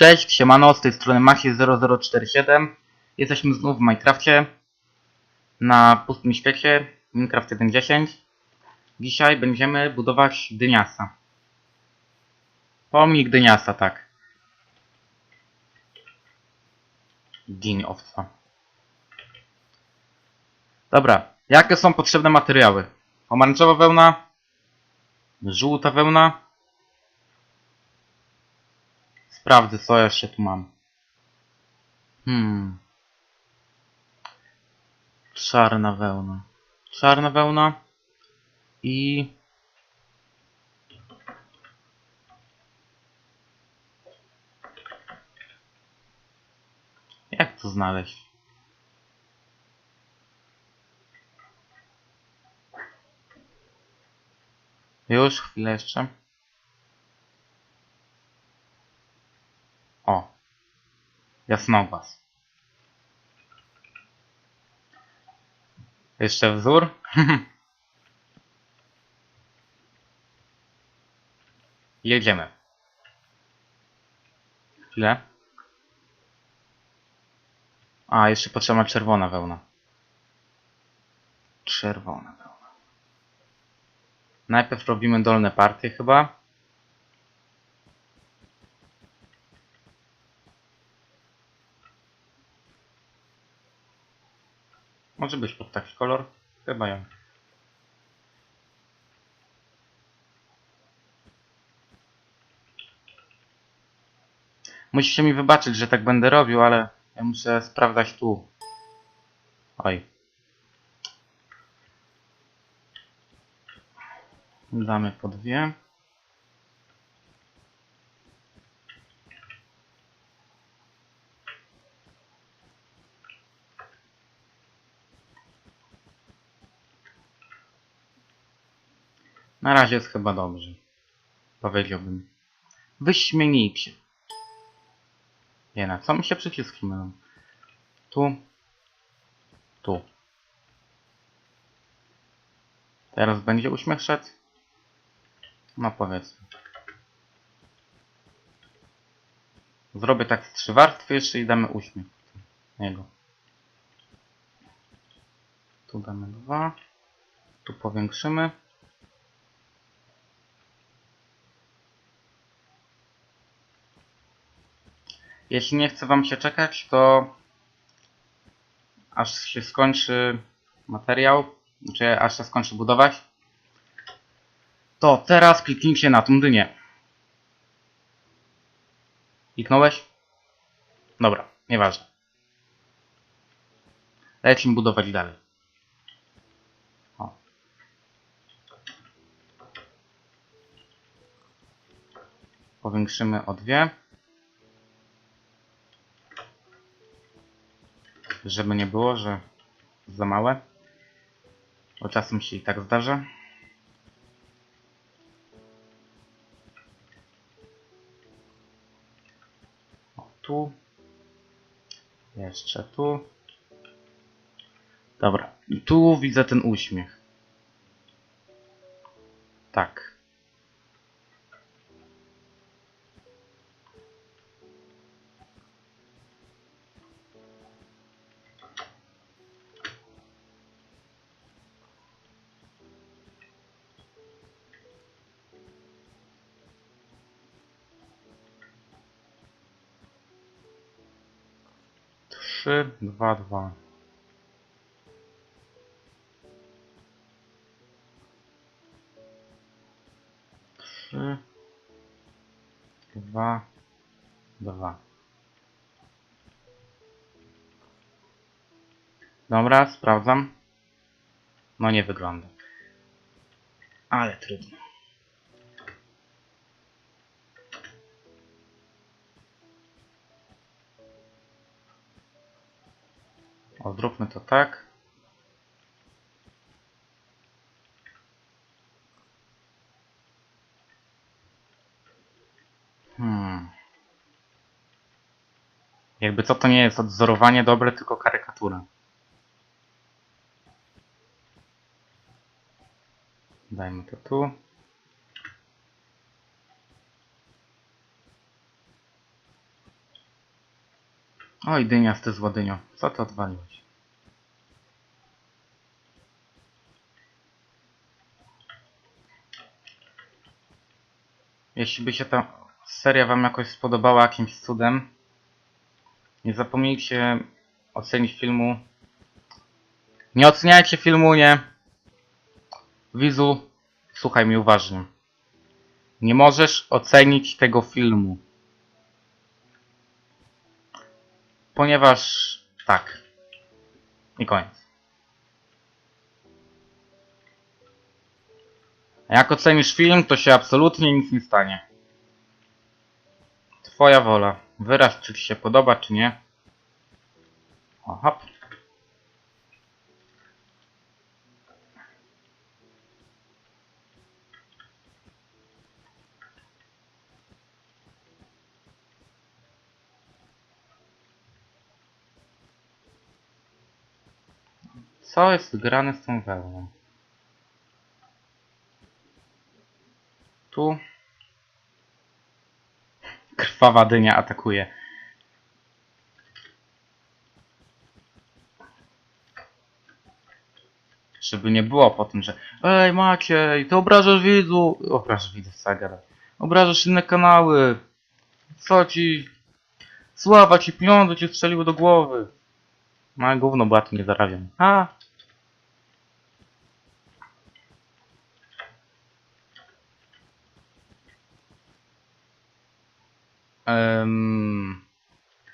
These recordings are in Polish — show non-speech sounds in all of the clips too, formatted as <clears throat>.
Cześć, siemano, z tej strony Masi0047. Jesteśmy znów w Minecrafcie na pustym świecie Minecraft 1.10. Dzisiaj będziemy budować dyniasa. Pomnik dyniasa, tak. Dzień owca. Dobra, jakie są potrzebne materiały? Pomarańczowa wełna, żółta wełna, Sprawdzę, co jeszcze tu mam. Hmm. Czarna wełna. Czarna wełna. I... Jak to znaleźć? Już, chwilę jeszcze. O. Jasnogłaz. Jeszcze wzór. <laughs> Jedziemy. Chwilę. A, jeszcze potrzebna czerwona wełna. Czerwona wełna. Najpierw robimy dolne partie chyba. Może być pod taki kolor? Chyba ją. Musicie mi wybaczyć, że tak będę robił, ale ja muszę sprawdzać tu. Oj. Damy po dwie. Na razie jest chyba dobrze. Powiedziałbym. Wyśmienicie. Na co mi się przyciski mylą? Tu. Tu. Teraz będzie uśmiech szedł? No powiedzmy. Zrobię tak z trzy warstwy jeszcze i damy uśmiech. Niego. Tu damy dwa. Tu powiększymy. Jeśli nie chce Wam się czekać, to aż się skończy materiał, znaczy aż się skończy budować, to teraz kliknijcie na tą dynię. Kliknąłeś? Dobra, nieważne. Lecimy budować dalej. O. Powiększymy o dwie. Żeby nie było, że za małe. Bo czasem się i tak zdarza. O, tu. Jeszcze tu. Dobra. I tu widzę ten uśmiech. Tak. Trzy, dwa, dwa. Trzy, dwa, dwa. Dobra, sprawdzam. No nie wygląda. Ale trudno. O, zróbmy to tak. Hmm. Jakby co to nie jest odzorowanie dobre, tylko karykatura. Dajmy to tu. Oj, dynias, ty złodynio. Co ty odwaliłeś? Jeśli by się ta seria wam jakoś spodobała jakimś cudem, nie zapomnijcie ocenić filmu. Nie oceniajcie filmu, nie. Widzu, słuchaj mnie uważnie. Nie możesz ocenić tego filmu. Ponieważ tak. I koniec. Jak ocenisz film, to się absolutnie nic nie stanie. Twoja wola. Wyraz, czy ci się podoba, czy nie. O, hop. Co jest grane z tą wełną? Tu. Krwawa dynia atakuje. Żeby nie było po tym, że Ej Maciej, ty obrażasz widzu. Obrażasz widzów, gadam. Obrażasz inne kanały. Co ci? Sława ci, pieniądze ci strzeliły do głowy. Małe gówno, bo ja tu nie zarabiam. A! Um,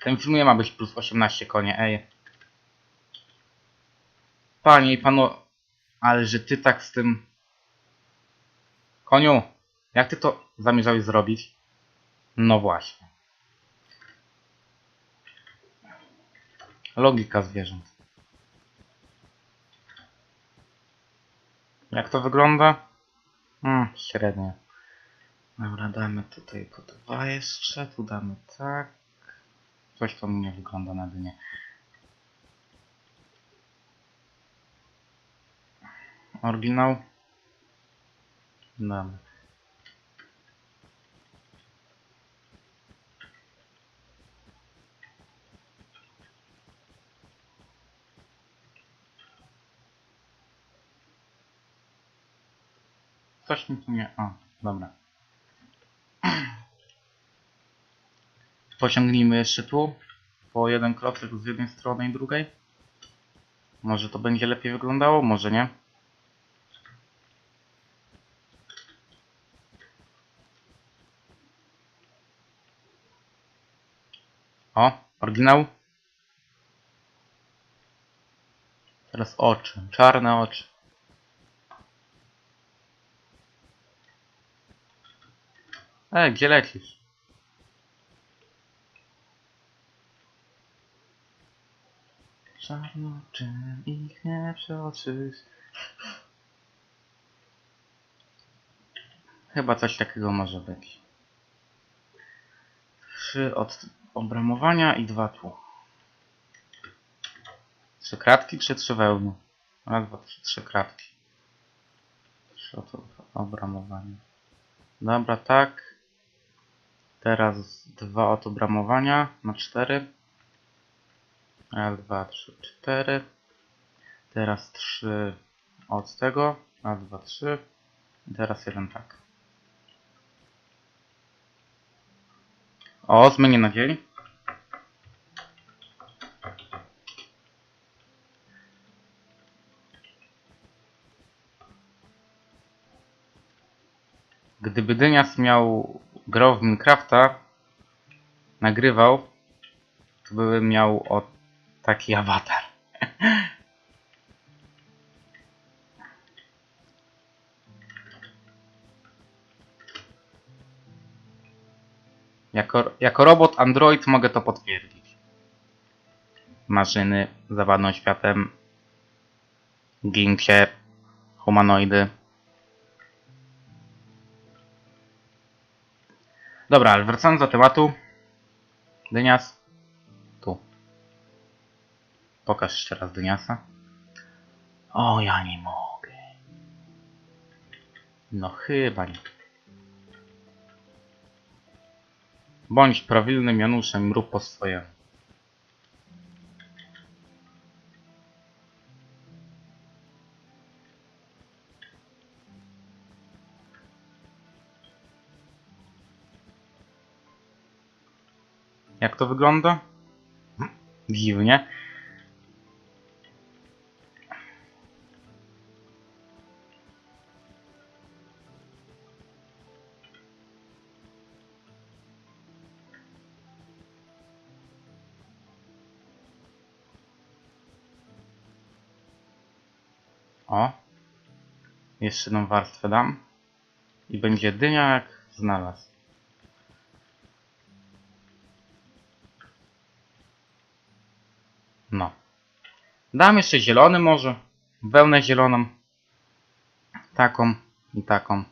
ten film nie ma być plus 18 konie, ej. Panie i panu, ale że ty tak z tym... Koniu, jak ty to zamierzałeś zrobić? No właśnie. Logika zwierząt. Jak to wygląda? Hmm, średnio. Dobra, damy tutaj po dwa jeszcze, tu damy tak. Coś to mi nie wygląda na dnie. Oryginał. Damy. Coś mi tu nie... O, dobra. <clears throat> Pociągnijmy jeszcze tu. Po jeden klocek z jednej strony i drugiej. Może to będzie lepiej wyglądało, może nie. O, oryginał. Teraz oczy, czarne oczy. Ej, gdzie lecisz? Czarno, czym ich nie przeoczysz? Chyba coś takiego może być. Trzy od obramowania i dwa tu. Trzy kratki czy trzy wełny? Raz, dwa, trzy, trzy kratki. Trzy od obramowania. Dobra, tak. Teraz dwa od obramowania na cztery. Raz, dwa, trzy, cztery. Teraz trzy od tego. Raz, dwa, trzy. I teraz jeden tak. O, zmienię na dzień. Gdyby Dynias miał grał w Minecrafta, nagrywał, to by miał o taki awatar. <laughs> Jako, jako robot Android mogę to potwierdzić. Maszyny zawładną światem, ginksie, humanoidy. Dobra, ale wracając do tematu. Dynias. Tu. Pokaż jeszcze raz Dyniasa. O, ja nie mogę. No chyba nie. Bądź prawilnym Januszem, rób po swojemu. Jak to wygląda? Dziwnie. O. Jeszcze jedną warstwę dam. I będzie dynia jak znalazł. Dam jeszcze zielony może. Wełnę zieloną. Taką i taką.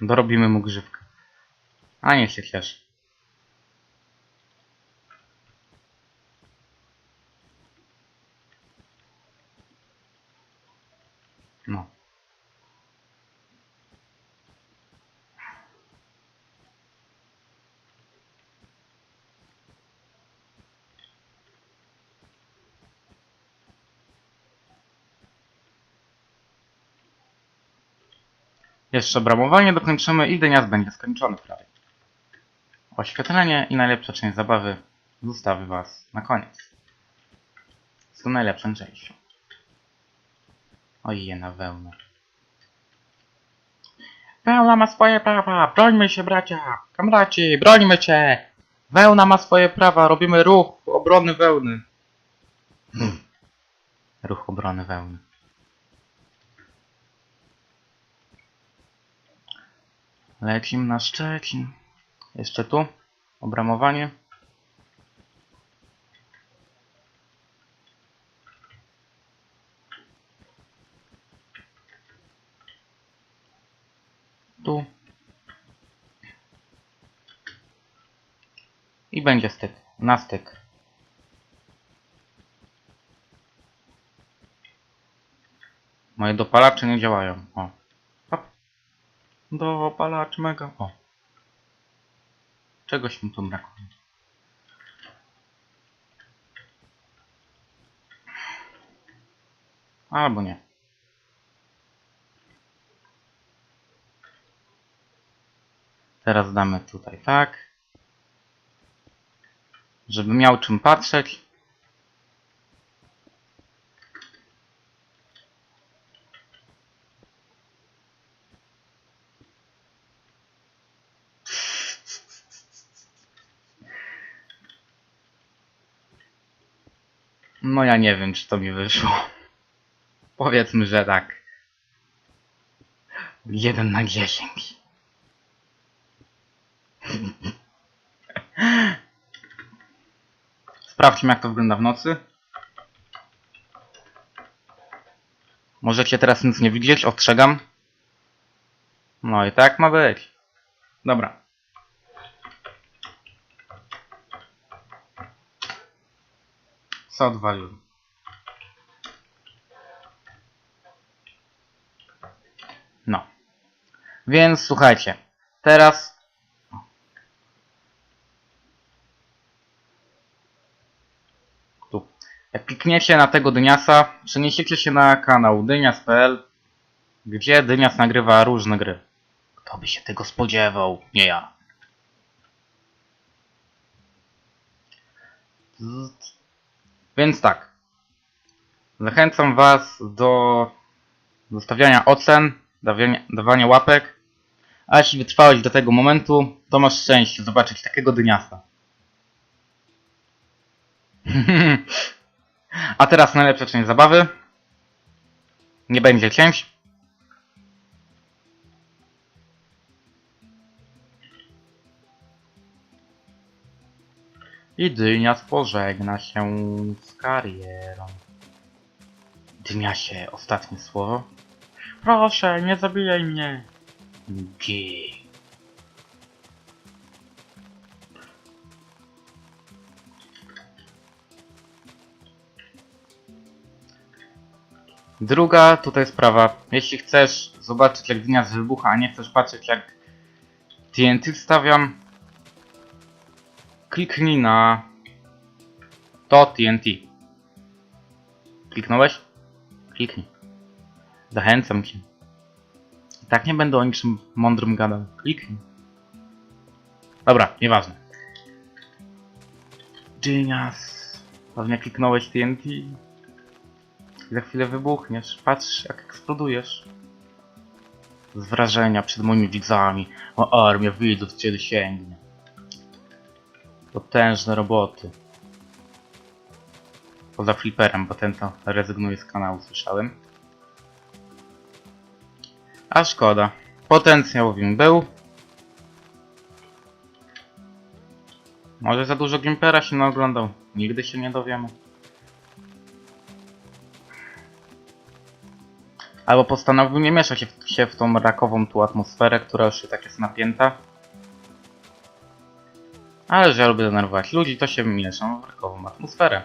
Dorobimy mu grzywkę. A nie się cieszy. No. Jeszcze bramowanie dokończymy i dyniaz będzie skończony prawie. Oświetlenie i najlepsza część zabawy zostawię Was na koniec. Z tą najlepszą częścią. Ojej, na wełnę. Wełna ma swoje prawa! Brońmy się, bracia! Kamraci, brońmy cię! Wełna ma swoje prawa, robimy ruch obrony wełny. Hmm. Ruch obrony wełny. Lecim na Szczecin. Jeszcze tu. Obramowanie. Tu. I będzie styk. Na styk. Moje dopalacze nie działają. O. Dopalacz mega. O. Czegoś mi tu brakuje. Albo nie. Teraz damy tutaj tak. Żeby miał czym patrzeć. No ja nie wiem, czy to mi wyszło. Powiedzmy, że tak. 1 na 10. Sprawdźmy jak to wygląda w nocy. Możecie teraz nic nie widzieć, ostrzegam. No i tak ma być. Dobra. Co odwalił? No. Więc słuchajcie. Teraz tu. Jak klikniecie na tego Dyniasa, przeniesiecie się na kanał dynias.pl, gdzie Dynias nagrywa różne gry. Kto by się tego spodziewał? Nie ja. Więc tak. Zachęcam Was do zostawiania ocen, dawania, dawania łapek. A jeśli wytrwałeś do tego momentu, to masz szczęście zobaczyć takiego dyniasa. <laughs> A teraz najlepsza część zabawy. Nie będzie cięć. I Dynias pożegna się z karierą. Dyniasie, ostatnie słowo. Proszę, nie zabijaj mnie. Gej. Druga tutaj sprawa. Jeśli chcesz zobaczyć jak Dynias wybucha, a nie chcesz patrzeć jak TNT wstawiam, kliknij na to TNT. Kliknąłeś? Kliknij. Zachęcam cię. I tak nie będę o niczym mądrym gadał. Kliknij. Dobra, nieważne. Genius. Pewnie kliknąłeś TNT. Za chwilę wybuchniesz. Patrz, jak eksplodujesz. Z wrażenia przed moimi widzami. O armia widzów cię dosięgnie. Potężne roboty. Poza fliperem, bo ten to rezygnuje z kanału, słyszałem. A szkoda. Potencjał w nim był. Może za dużo Gimpera się nie oglądał. Nigdy się nie dowiemy. Albo postanowił nie mieszać się w, się w tą rakową tu atmosferę, która już tak jest napięta. Ale że ja lubię denerwować ludzi, to się mieszam w rakową atmosferę.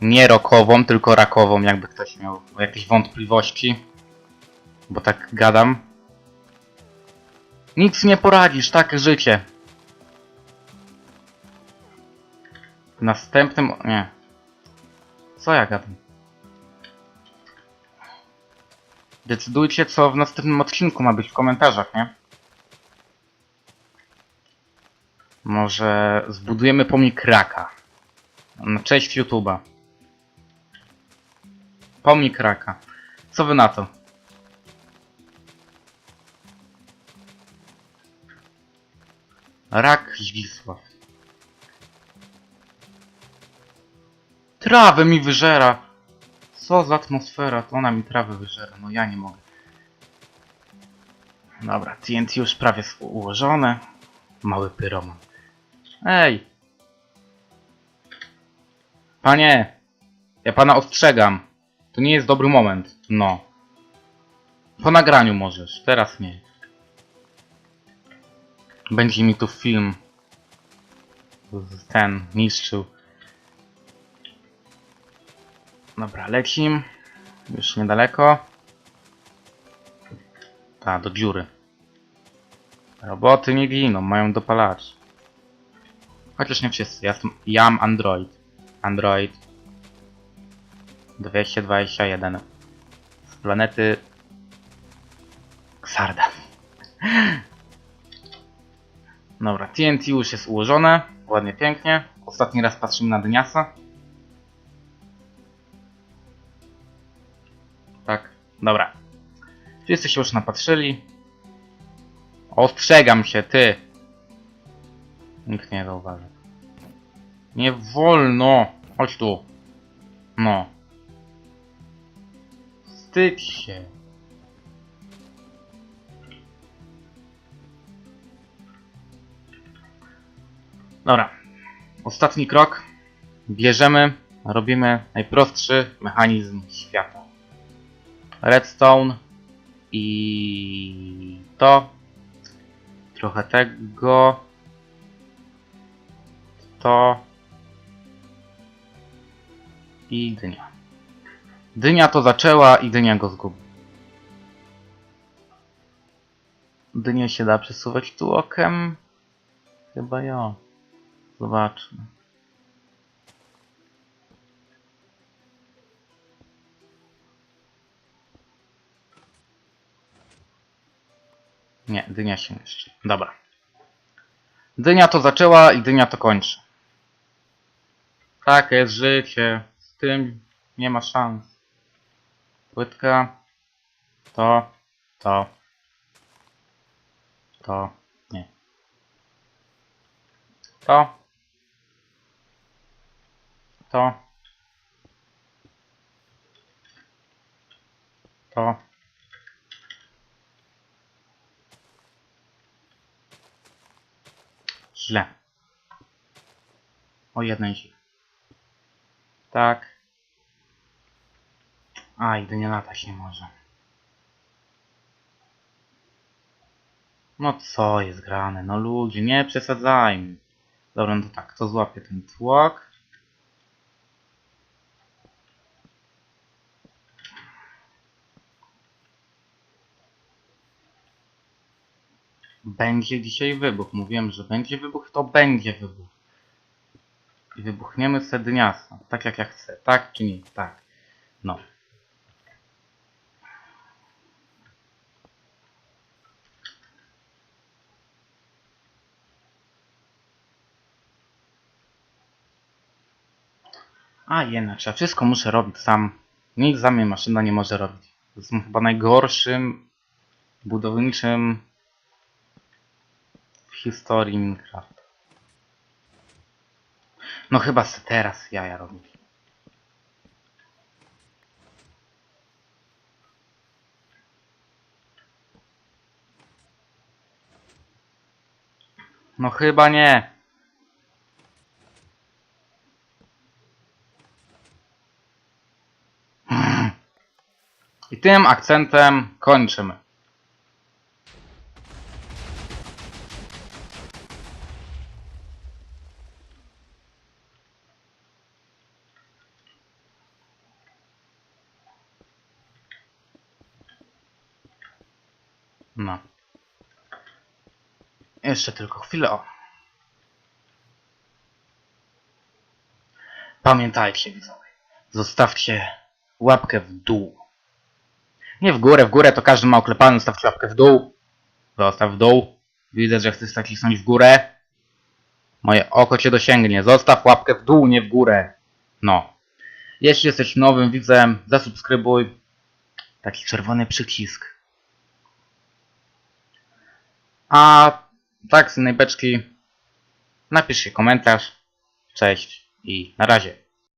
Nie rokową, tylko rakową, jakby ktoś miał jakieś wątpliwości. Bo tak gadam. Nic nie poradzisz, takie życie. W następnym... nie. Co ja gadam? Decydujcie, co w następnym odcinku ma być w komentarzach, nie? Może zbudujemy pomnik raka. Na cześć YouTube'a. Pomnik raka. Co wy na to? Rak Zwisław. Trawę mi wyżera! Co za atmosfera, to ona mi trawę wyżera, no ja nie mogę. Dobra, TNT już prawie ułożone. Mały pyroman. Ej! Panie! Ja pana ostrzegam. To nie jest dobry moment. No. Po nagraniu możesz, teraz nie. Będzie mi tu film ten niszczył. Dobra, lecim. Już niedaleko. Ta, do dziury. Roboty nie giną, mają dopalacz. Chociaż nie wszyscy, ja jestem, ja mam Android. Android 221 z planety Xarda. <laughs> Dobra, TNT już jest ułożone, ładnie, pięknie. Ostatni raz patrzymy na Dyniasa. Tak, dobra. Wszyscy się już napatrzyli. Ostrzegam się, ty! Nikt nie zauważy. Nie wolno! Chodź tu. No. Wstydź się. Dobra. Ostatni krok. Bierzemy, robimy najprostszy mechanizm świata. Redstone i to. Trochę tego. To. I dynia. Dynia to zaczęła i dynia go zgubi. Dynię się da przesuwać tu okiem? Chyba ja. Zobaczmy. Nie, dynia się. Dobra. Dynia to zaczęła i dynia to kończy. Tak jest życie. Z tym nie ma szans. Płytka. To. To. To. Nie. To. To. To. Źle. O jednej źle. Tak. A, i nie latać nie może. No co jest grane? No ludzie, nie przesadzajmy. Dobra, no to tak, to złapie ten tłok. Będzie dzisiaj wybuch. Mówiłem, że będzie wybuch, to będzie wybuch i wybuchniemy wtedy miasto, tak jak ja chcę, tak czy nie, tak. No. A jednak, ja wszystko muszę robić sam. Nic za mnie maszyna nie może robić. Jestem chyba najgorszym budowniczym w historii Minecraft. No chyba se teraz jaja robić. No chyba nie. I tym akcentem kończymy. No. Jeszcze tylko chwilę. O. Pamiętajcie, widzowie. Zostawcie łapkę w dół. Nie w górę, w górę to każdy ma oklepany. Zostawcie łapkę w dół. Zostaw w dół. Widzę, że chcesz nacisnąć w górę. Moje oko cię dosięgnie. Zostaw łapkę w dół, nie w górę. No. Jeśli jesteś nowym widzem, zasubskrybuj. Taki czerwony przycisk. A tak z innej beczki napiszcie komentarz. Cześć i na razie.